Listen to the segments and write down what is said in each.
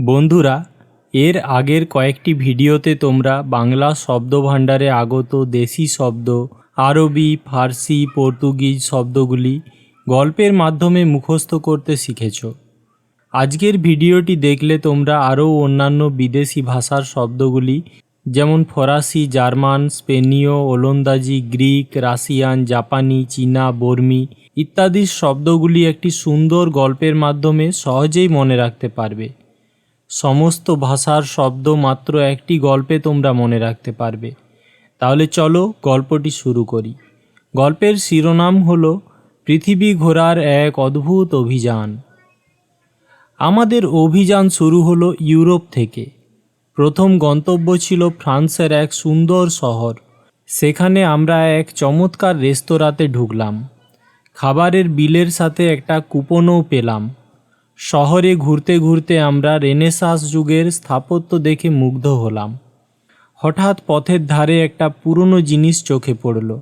বন্ধুরা, এর আগের কয়েকটি ভিডিওতে তোমরা বাংলা শব্দভাণ্ডারে আগত দেশি শব্দ, আরবি, ফার্সি, পর্তুগিজ শব্দগুলি গল্পের মাধ্যমে মুখস্থ করতে শিখেছ। আজকের ভিডিওটি দেখলে তোমরা আরও অন্যান্য বিদেশি ভাষার শব্দগুলি যেমন ফরাসি, জার্মান, স্পেনীয়, ওলন্দাজি, গ্রিক, রাশিয়ান, জাপানি, চীনা, বর্মি ইত্যাদি শব্দগুলি একটি সুন্দর গল্পের মাধ্যমে সহজেই মনে রাখতে পারবে। সমস্ত ভাষার শব্দ মাত্র একটি গল্পে তোমরা মনে রাখতে পারবে। তাহলে চলো গল্পটি শুরু করি। গল্পের শিরোনাম হল, পৃথিবী ঘোরার এক অদ্ভুত অভিযান। আমাদের অভিযান শুরু হলো ইউরোপ থেকে। প্রথম গন্তব্য ছিল ফ্রান্সের এক সুন্দর শহর। সেখানে আমরা এক চমৎকার রেস্তোরাঁতে ঢুকলাম। খাবারের বিলের সাথে একটা কুপনও পেলাম। শহরে ঘুরতে ঘুরতে আমরা রেনেসাঁস যুগের স্থাপত্য দেখে মুগ্ধ হলাম। হঠাৎ পথের ধারে একটা পুরনো জিনিস চোখে পড়ল।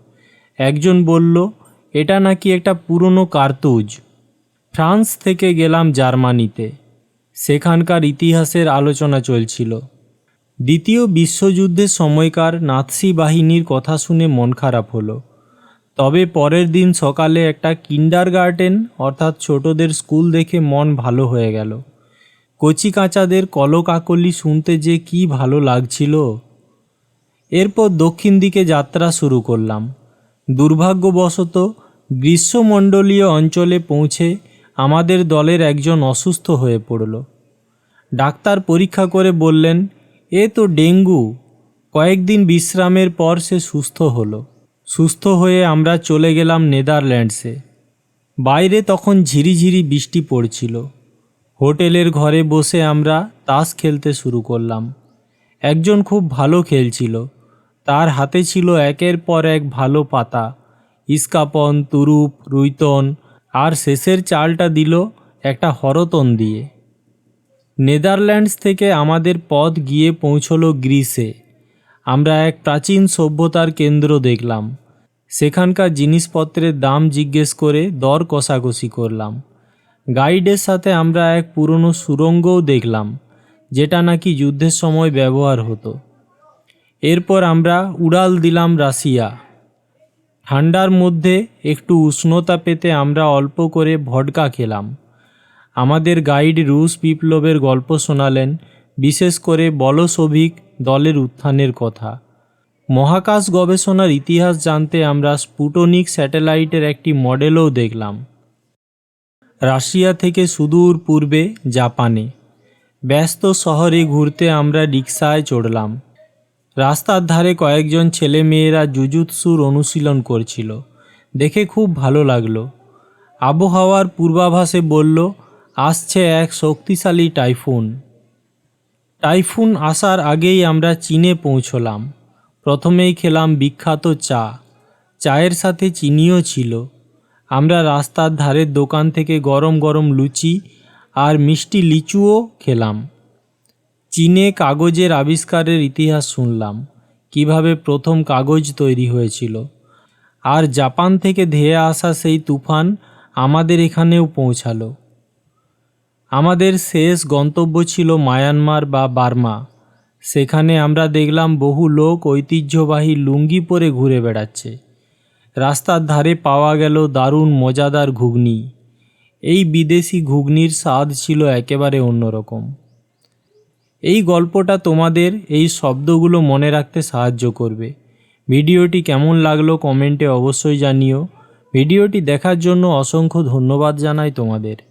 একজন বলল, এটা নাকি একটা পুরনো কার্তুজ। ফ্রান্স থেকে গেলাম জার্মানিতে। সেখানকার ইতিহাসের আলোচনা চলছিল। দ্বিতীয় বিশ্বযুদ্ধের সময়কার নাৎসি বাহিনীর কথা শুনে মন খারাপ হলো। তবে পরের দিন সকালে একটা কিন্ডার গার্ডেন অর্থাৎ ছোটদের স্কুল দেখে মন ভালো হয়ে গেল। কচি কাঁচাদের কলকাকলি শুনতে যে কি ভালো লাগছিল। এরপর দক্ষিণ দিকে যাত্রা শুরু করলাম। দুর্ভাগ্যবশত গ্রীষ্মমণ্ডলীয় অঞ্চলে পৌঁছে আমাদের দলের একজন অসুস্থ হয়ে পড়ল। ডাক্তার পরীক্ষা করে বললেন, এ তো ডেঙ্গু। কয়েকদিন বিশ্রামের পর সে সুস্থ হলো। সুস্থ হয়ে আমরা চলে গেলাম নেদারল্যান্ডসে। বাইরে তখন ঝিরিঝিরি বৃষ্টি পড়ছিল। হোটেলের ঘরে বসে আমরা তাস খেলতে শুরু করলাম। একজন খুব ভালো খেলছিল। তার হাতে ছিল একের পর এক ভালো পাতা। ইস্কাপন, তুরুপ, রুইতন আর শেষের চালটা দিল একটা হরতন দিয়ে। নেদারল্যান্ডস থেকে আমাদের পথ গিয়ে পৌঁছলো গ্রিসে। আমরা এক প্রাচীন সভ্যতার কেন্দ্র দেখলাম। সেখানকার জিনিসপত্রের দাম জিজ্ঞেস করে দর কষাকষি করলাম। গাইডের সাথে আমরা এক পুরনো সুড়ঙ্গও দেখলাম, যেটা নাকি যুদ্ধের সময় ব্যবহার হতো। এরপর আমরা উড়াল দিলাম রাশিয়া। ঠান্ডার মধ্যে একটু উষ্ণতা পেতে আমরা অল্প করে ভডকা খেলাম। আমাদের গাইড রুশ বিপ্লবের গল্প শোনালেন বিশেষ করে বলসভিক দলের উত্থানের কথা। মহাকাশ গবেষণার ইতিহাস জানতে আমরা স্পুটনিক স্যাটেলাইটের একটি মডেলও দেখলাম। রাশিয়া থেকে সুদূর পূর্বে জাপানে। ব্যস্ত শহরে ঘুরতে আমরা রিক্সায় চড়লাম। রাস্তার ধারে কয়েকজন ছেলে মেয়েরা জুজুৎসুর অনুশীলন করছিল। দেখে খুব ভালো লাগল। আবহাওয়ার পূর্বাভাসে বলল, আসছে এক শক্তিশালী টাইফুন। টাইফুন আসার আগেই আমরা চীনে পৌঁছলাম। প্রথমেই খেলাম বিখ্যাত চা। চায়ের সাথে চিনিও ছিল। আমরা রাস্তার ধারের দোকান থেকে গরম গরম লুচি আর মিষ্টি লিচুও খেলাম। চীনে কাগজের আবিষ্কারের ইতিহাস শুনলাম, কীভাবে প্রথম কাগজ তৈরি হয়েছিল। আর জাপান থেকে ধেয়ে আসা সেই তুফান আমাদের এখানেও পৌঁছালো। আমাদের শেষ গন্তব্য ছিল মায়ানমার বা বার্মা। সেখানে আমরা দেখলাম বহু লোক ঐতিহ্যবাহী লুঙ্গি পরে ঘুরে বেড়াচ্ছে। রাস্তার ধারে পাওয়া গেল দারুণ মজাদার ঘুগনি। এই বিদেশি ঘুগনির স্বাদ ছিল একেবারে অন্যরকম। এই গল্পটা তোমাদের এই শব্দগুলো মনে রাখতে সাহায্য করবে। ভিডিওটি কেমন লাগল কমেন্টে অবশ্যই জানিও। ভিডিওটি দেখার জন্য অসংখ্য ধন্যবাদ জানাই তোমাদের।